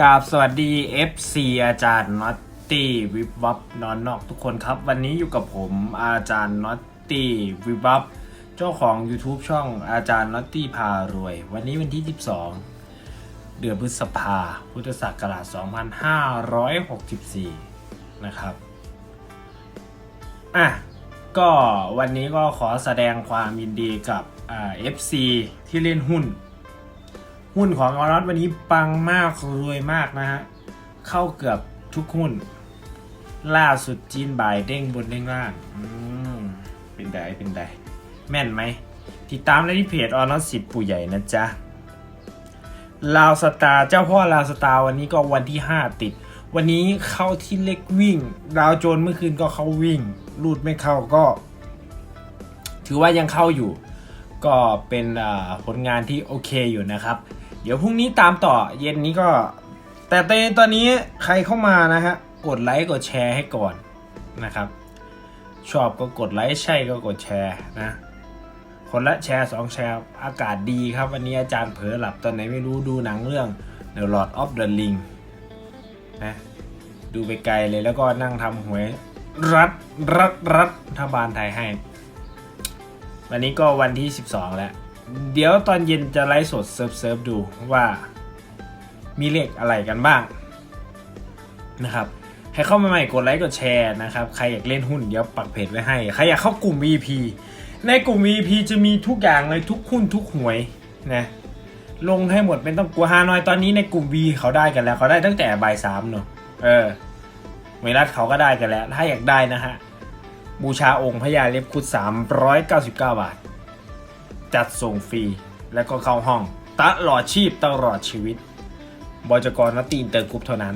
กราบสวัสดี FC อาจารย์น็อตตี้วิบวับนอนนอกทุกคนครับ วันนี้อยู่กับผมอาจารย์น็อตตี้วิบวับเจ้าของ YouTube ช่องอาจารย์น็อตตี้พารวย วันนี้วันที่ 12 เดือนพฤษภาพุทธศักราช2564 นะครับอะก็วันนี้ก็ขอแสดงความยินดีกับอ่า FC ที่เล่นหุ้น หุ้นของออรสวันนี้ปังมากรวยมากนะฮะ เข้าเกือบทุกหุ้น ล่าสุดจีนบ่ายเด้งบนเด้งล่างเป็นไดเป็นไดแม่นไหม ติดตามได้ที่เพจออรสสิทธิ์ปู่ใหญ่นะจ๊ะลาวสตาร์เจ้าพ่อลาวสตาร์วันนี้ก็วันที่ 5 ติด วันนี้เข้าที่เล็กวิ่งดาวโจนเมื่อคืนก็เข้าวิ่ง รูดไม่เข้าก็ ถือว่ายังเข้าอยู่ ก็เป็นผลงานที่โอเคอยู่นะครับ เดี๋ยวพรุ่งนี้ตามต่อเย็นนี้ก็ แต่ตอนนี้ใครเข้ามานะฮะกดไลค์กดแชร์ให้ก่อนนะครับ ชอบก็กดไลค์ใช่ก็กดแชร์นะคนละแชร์สองแชร์อากาศดีครับ วันนี้อาจารย์เผลอหลับตอนไหนไม่รู้ดูหนังเรื่อง The Lord of the Ring นะดูไปไกลเลยแล้วก็นั่งทำหวยรัฐรัฐรัฐบาลไทยให้ วันนี้ก็วันที่ 12 แล้ว เดี๋ยวตอนเย็นจะไลฟ์สดเซิร์ฟเซิร์ฟดูว่ามีเลขอะไรกันบ้างนะครับให้เข้ามาใหม่กดไลค์กดแชร์นะครับ ใครอยากเล่นหุ้นเดี๋ยวปักเพจไว้ให้ ใครอยากเข้ากลุ่ม VP ในกลุ่ม VP จะมีทุกอย่างเลยทุกหุ้นทุกหวยนะลงให้หมดเป็นต้องกลัวฮานอยตอนนี้ในกลุ่ม V เขาได้กันแล้ว เขาได้ตั้งแต่บ่ายสามเนอะเออเวลัดเขาก็ได้กันแล้ว ถ้าอยากได้นะฮะบูชาองค์พญาเล็บคุด399 บาท จัดส่งฟรี แล้วก็เข้าห้องตลอดชีพตลอดชีวิต บจกรนตีนเตอร์กรุ๊ปเท่านั้น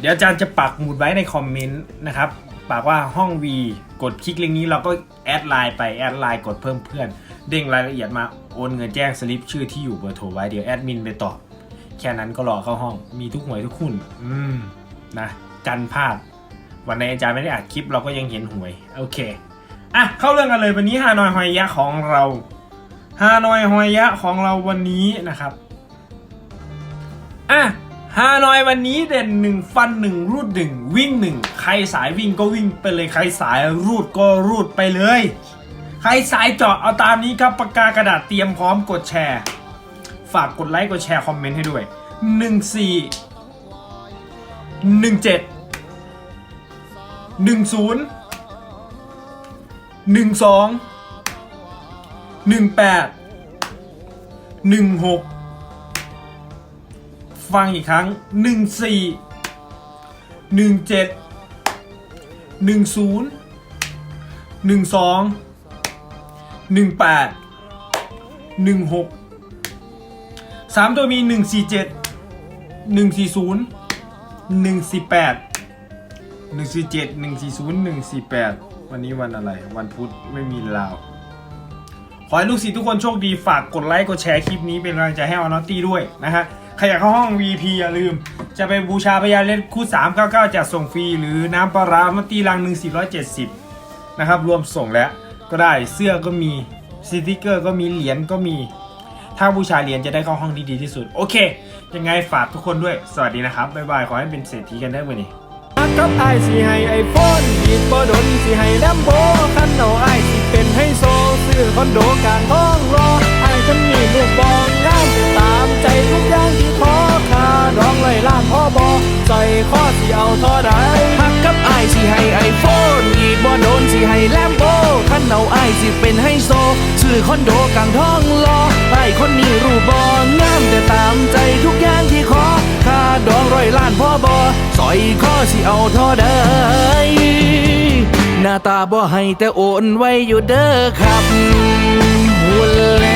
เดี๋ยวอาจารย์จะปักหมุดไว้ในคอมเมนต์นะครับปักว่าห้อง V กดคลิกลิงก์นี้เราก็แอดไลน์ไปแอดไลน์กดเพิ่มเพื่อน เด้งรายละเอียดมาโอนเงินแจ้งสลิปชื่อที่อยู่เบอร์โทรไว้เดี๋ยวแอดมินไปตอบ แค่นั้นก็รอเข้าห้องมีทุกหวยทุกหุ้นอืมนะจันพลาด วันในอาจารย์ไม่ได้อัดคลิปเราก็ยังเห็นหวย โอเค อะ เข้าเรื่องกันเลยวันนี้ฮานอยฮอยยะของเรา ฮานอยฮอยยะของเราวันนี้นะครับ อะฮานอยวันนี้เด่นหนึ่งฟันหนึ่งรูดหนึ่งวิ่งหนึ่งใครสายวิ่งก็วิ่งไปเลยใครสายรูดก็รูดไปเลย ใครสายเจาะเอาตามนี้ครับปากกากระดาษเตรียมพร้อมกดแชร์ ฝากกดไลค์กดแชร์คอมเมนต์ให้ด้วยหนึ่งสี่หนึ่งเจ็ด หนึ่งแปดหนึ่งหกฟังอีกครั้งหนึ่งสี่หนึ่งเจ็ดหนึ่งศูนย์หนึ่งสองหนึ่งแปดหนึ่งหกสามตัวมีหนึ่งสี่เจ็ดหนึ่งสี่ศูนย์หนึ่งสี่แปดหนึ่งสี่เจ็ดหนึ่งสี่ศูนย์หนึ่งสี่แปดวันนี้วันอะไร วันพุธไม่มีลาว ขอให้ลูกศิษย์ทุกคนโชคดีฝากกดไลค์กดแชร์คลิปนี้เป็นกำลังใจให้ออนอตตี้ด้วยนะฮะใครอยากเข้าห้อง VP อย่าลืม จะไปบูชาพญาเล่นคู่ 399จัดส่งฟรี หรือน้ำปลาร้ามาตีลังหนึ่ง470 นะครับ รวมส่งแล้วก็ได้เสื้อก็มีสติกเกอร์ก็มีเหรียญก็มี ถ้าบูชาเหรียญจะได้เข้าห้องที่ดีที่สุด โอเค ยังไงฝากทุกคนด้วย สวัสดีนะครับ บ๊ายบาย ขอให้เป็นเศรษฐีกันได้วันนี้กับไอายสิให้ไอโฟนบีดบ่ดนสิให้แลมโบคันเอาไอสิเป็นห้โซซื้อ คอนโดกลางท้องรอไอายคนนี้ลูกบองงามตามใจทุกอย่างที่ขอค่าดองไรล้านพ่อบอใส่ข้อสิเอาเท่าใดหักกับไอายสิให้ไอโฟนบีดบ่โดนสิให้แลมโบคันเอาไอายสิเป็นให้โซซื้อคอนโดกลางท้องรอไอายคนนี้รูปบองงามแต่ตามใจทุกอย่างที่ขอค่าดองร้อยล้านพ่อบอสอยข้อสิเอาเท่าใดหน้า ตาบ่ให้แต่โอนไว้อยู่เด้อครับหุ่นแล้ว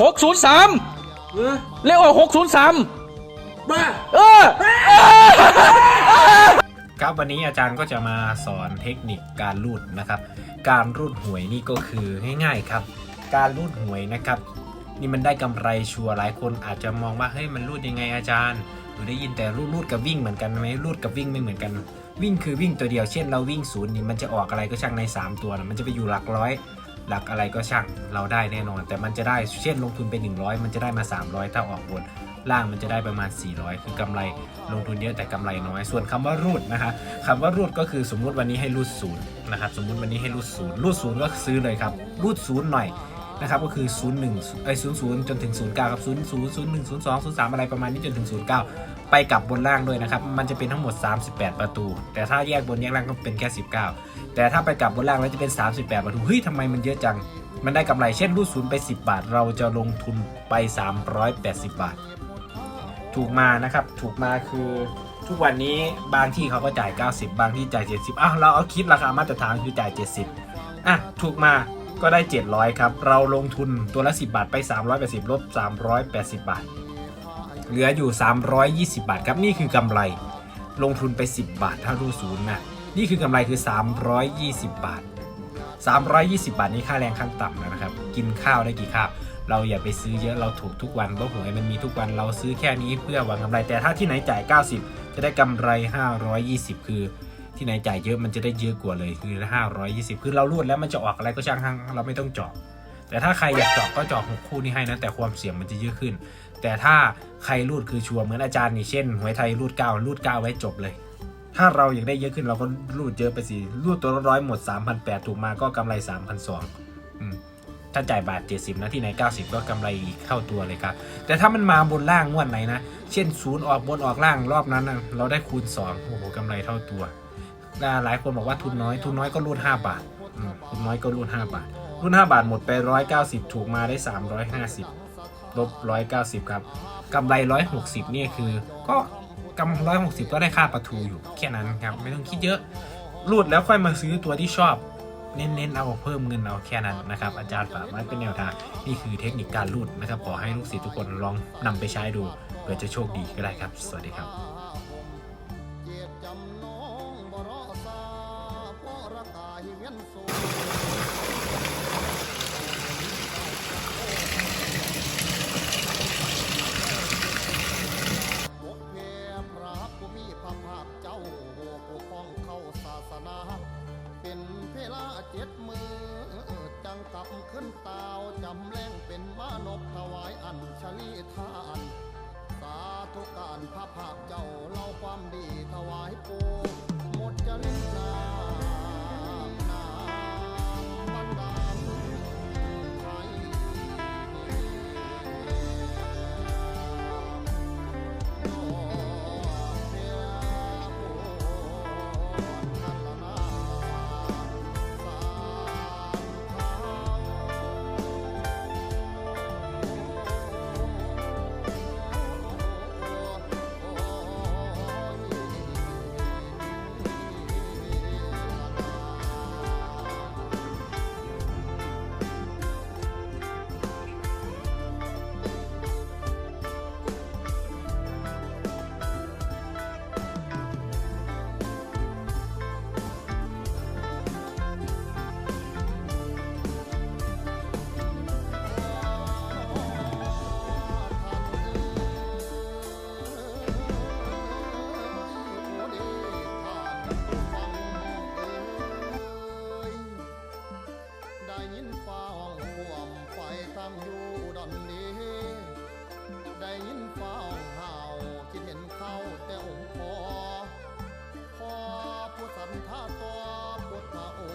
หกศูนย์สามเออเลขออกหกศูนย์สามบ้าเออครับวันนี้อาจารย์ก็จะมาสอนเทคนิคการรูดนะครับ การรูดหวยนี่ก็คือง่ายๆครับ การรูดหวยนะครับ นี่มันได้กำไรชัวร์หลายคนอาจจะมองว่าเฮ้ยมันรูดยังไงอาจารย์หนูได้ยินแต่รูดรูดกับวิ่งเหมือนกันไหมรูดกับวิ่งไม่เหมือนกัน วิ่งคือวิ่งตัวเดียวเช่นเราวิ่งศูนย์นี่มันจะออกอะไรก็ช่างใน 3 ตัวนะมันจะไปอยู่หลักร้อย หลักอะไรก็ช่างเราได้แน่นอน แต่มันจะได้เช่นลงทุนไป 100 มันจะได้มา 300 ถ้าออกบนล่างมันจะได้ประมาณ 400 คือกำไรลงทุนเยอะแต่กำไรน้อย ส่วนคำว่ารูดนะคะคำว่ารูดก็คือสมมุติวันนี้ให้รูดศูนย์นะครับสมมุติวันนี้ให้รูดศูนย์รูดศูนย์ก็ซื้อเลยครับรูดศูนย์หน่อย นะครับก็คือ 0 1ไอ้0 0 จนถึง 0 9ครับ0 0 0 1 0 2 0 3 อะไรประมาณนี้จนถึง 0 9 ไปกลับบนล่างด้วยนะครับ มันจะเป็นทั้งหมด 38 ประตู แต่ถ้าแยกบนแยกล่างก็เป็นแค่ 19 แต่ถ้าไปกลับบนล่างแล้วจะเป็น 38 ประตูเฮ้ยทำไมมันเยอะจัง มันได้กำไรเช่นรูดศูนย์ไป 10 บาท เราจะลงทุนไป 380 บาท ถูกมานะครับถูกมาคือทุกวันนี้บางที่เขาก็จ่าย 90 บางที่จ่าย 70อ้าวเราเอาคิดราคามาตรฐานคือจ่าย 70อะถูกมา ก็ได้ 700 ครับ เราลงทุนตัวละ 10 บาทไป 380ลบ380 บาท เหลืออยู่ 320 บาทครับ นี่คือกำไร ลงทุนไป 10 บาทถ้ารูดศูนย์นะ นี่คือกำไรคือ 320 บาท 320 บาทนี่ค่าแรงขั้นต่ำนะครับ กินข้าวได้กี่ข้าว เราอย่าไปซื้อเยอะ เราถูกทุกวันเพราะหวยมันมีทุกวัน เราซื้อแค่นี้เพื่อหวังกำไร แต่ถ้าที่ไหนจ่าย 90 จะได้กำไร 520 คือ ที่ไหนจ่ายเยอะมันจะได้เยอะกว่าเลยคือ520 คือเรารูดแล้วมันจะออกอะไรก็ช่างทั้งเราไม่ต้องเจาะแต่ถ้าใครอยากเจาะก็เจาะหกคู่นี้ให้นะแต่ความเสี่ยงมันจะเยอะขึ้น แต่ถ้าใครรูดคือชัวร์เหมือนอาจารย์นี่เช่นหวยไทยรูด9รูด9ไว้จบเลย ถ้าเราอยากได้เยอะขึ้นเราก็รูดเยอะไปสิรูดตัวร้อยหมด 3,800ถูกมาก็กำไร 3,200อืมถ้าจ่ายบาท 70 นะที่ไหน 90 ก็กำไรอีกเท่าตัวเลยครับ แต่ถ้ามันมาบนล่างงวดไหนนะ เช่นศูนย์ออกบนออกล่างรอบนั้นนะเราได้คูณ2โอ้โหกำไรเท่าตัว หลายคนบอกว่าทุนน้อยทุนน้อยก็รูด5บาททุนน้อยก็รูด5บาทรูด5บาทหมดไป 190 ถูกมาได้ 350ลบ190 ครับกำไร 160 นี่คือ ก็กำไร160ก็ได้ค่าประทูอยู่แค่นั้นครับไม่ต้องคิดเยอะรูดแล้วค่อยมาซื้อตัวที่ชอบ เน้นๆเอาเพิ่มเงินเอาแค่นั้นนะครับอาจารย์ฝากไว้เป็นแนวทางนี่คือเทคนิคการรูดนะครับขอให้ลูกศิษย์ทุกคนลองนำไปใช้ดูเผื่อจะโชคดีก็ได้ครับ สวัสดีครับ เวียนสูงปกเพพระผู้มีพระภาคเจ้าปกป้องเข้าศาสนา เป็นเวลาเจ็ดมือ จังกลับขึ้นตาวจำแรงเป็นมานพถวายอัญชลีทานสาธุการพระภาคเจ้าเล่าความดีถวายปูหมดจริตนา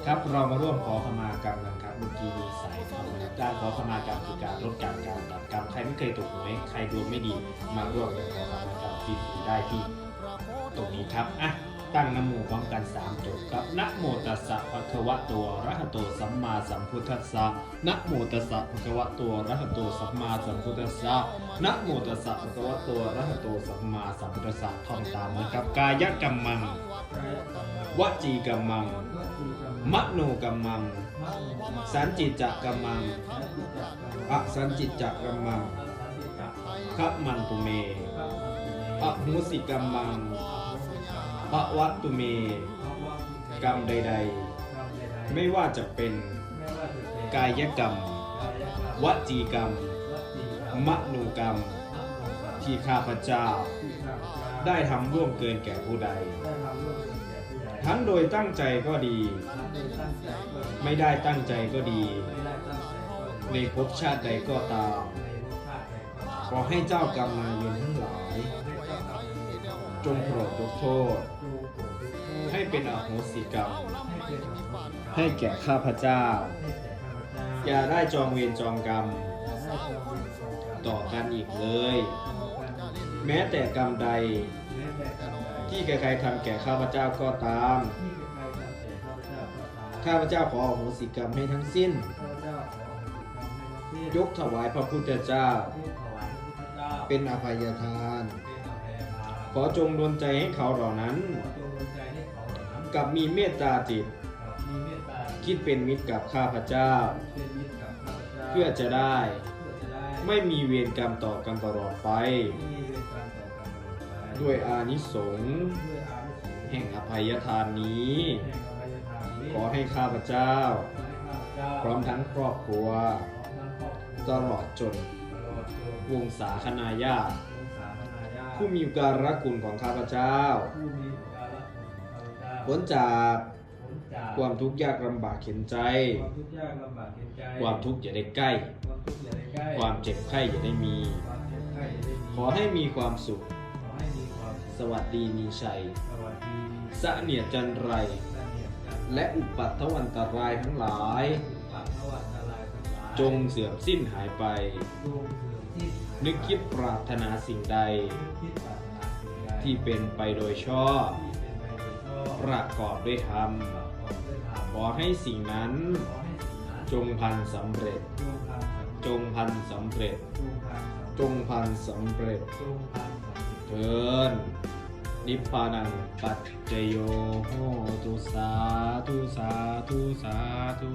ครับเรามาร่วมขอขมากรรมกันครับเมื่อกี้มีสายเข้ามาการขอขมากรรมคือการลดการการตัดกรรมใครไม่เคยถูกหวยใครดวงไม่ดีมาร่วมกันขอขมากรรมที่ได้ที่ตรงนี้ครับอะตั้งนโมพร้อมกันสามจบครับนะโมตัสสะภะคะวะโตอะระหะโตสัมมาสัมพุทธัสสะนะโมตัสสะภะคะวะโตอะระหะโตสัมมาสัมพุทธัสสะนะโมตัสสะภะคะวะโตอะระหะโตสัมมาสัมพุทธัสสะท่องตามนะครับกายกรรมังวจีกรรมัง มโนกรรมัง สันจิตจักรรมังอสันจิตจักรรมังขับมันตุเมอหุสิกรรมังปะวัตตุเม กรรมใด ๆ ไม่ว่าจะเป็นกายกรรม วจีกรรม มโนกรรม ที่ข้าพเจ้า ได้ทำร่วมเกินแก่ผู้ใด ทั้งโดยตั้งใจก็ดี ไม่ได้ตั้งใจก็ดี ในภพชาติใดก็ตาม ขอให้เจ้ากรรมนายเวรทั้งหลาย จงโปรดยกโทษ ให้เป็นอโหสิกรรม ให้แก่ข้าพเจ้า อย่าได้จองเวรจองกรรม ต่อกันอีกเลย แม้แต่กรรมใด ที่ใครๆทำแก่ข้าพเจ้าก็ตามข้าพเจ้าขออโหสิกรรมให้ทั้งสิ้นยกถวายพระพุทธเจ้าเป็นอภัยทานขอจงดลใจให้เขาเหล่านั้นกับมีเมตตาจิตคิดเป็นมิตรกับข้าพเจ้าเพื่อจะได้ไม่มีเวรกรรมต่อกันตลอดไป ด้วยอานิสงส์แห่งอภัยทานนี้ขอให้ข้าพเจ้าพร้อมทั้งครอบครัวตลอดจนวงศาคณาญาติผู้มีการรักคุณของข้าพเจ้าพ้นจากความทุกข์ยากลำบากเข็นใจความทุกข์อย่าได้ใกล้ความเจ็บไข้อย่าได้มีขอให้มีความสุข สวัสดีมีชัยสะเนียดจันไรและอุปัตถวันตรายทั้งหลายจงเสื่อมสิ้นหายไปนึกคิดปรารถนาสิ่งใดที่เป็นไปโดยชอบประกอบด้วยธรรม ขอให้สิ่งนั้นจงพันสำเร็จจงพันสำเร็จ จงพันสำเร็จ เทิน นิพพานังปัจจโยโหตุสาธุสาธุสาธุ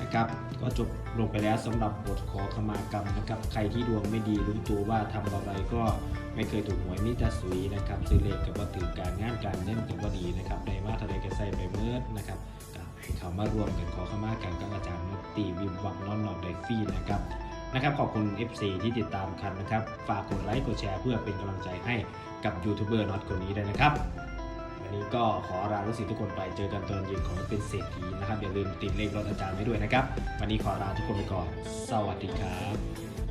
นะครับก็จบลงไปแล้วสำหรับบทขอขมากรรมนะครับ ใครที่ดวงไม่ดีรู้ตัวว่าทำอะไรก็ไม่เคยถูกหวยมิตรสุยนะครับซื้อเลขกับว่าถือการงานการเล่นกับว่าดีนะครับในมาทะเลกระใสไปเมื่อนะครับก็ให้เขามารวมกันขอขมากันกับอาจารย์นตตีวิมวังนอนนอนไดฟี่นะครับ นะครับขอบคุณ FC ที่ติดตามคันนะครับ ฝากกดไลค์กดแชร์เพื่อเป็นกำลังใจให้กับยูทูบเบอร์น็อตคนนี้ด้วยนะครับวันนี้ก็ขอลาลูกศิษย์ทุกคนไปเจอกันตอนเย็นของเป็นเศรษฐีนะครับอย่าลืมติดเลขรถอาจารย์ไว้ด้วยนะครับ วันนี้ขอลาทุกคนไปก่อน สวัสดีครับ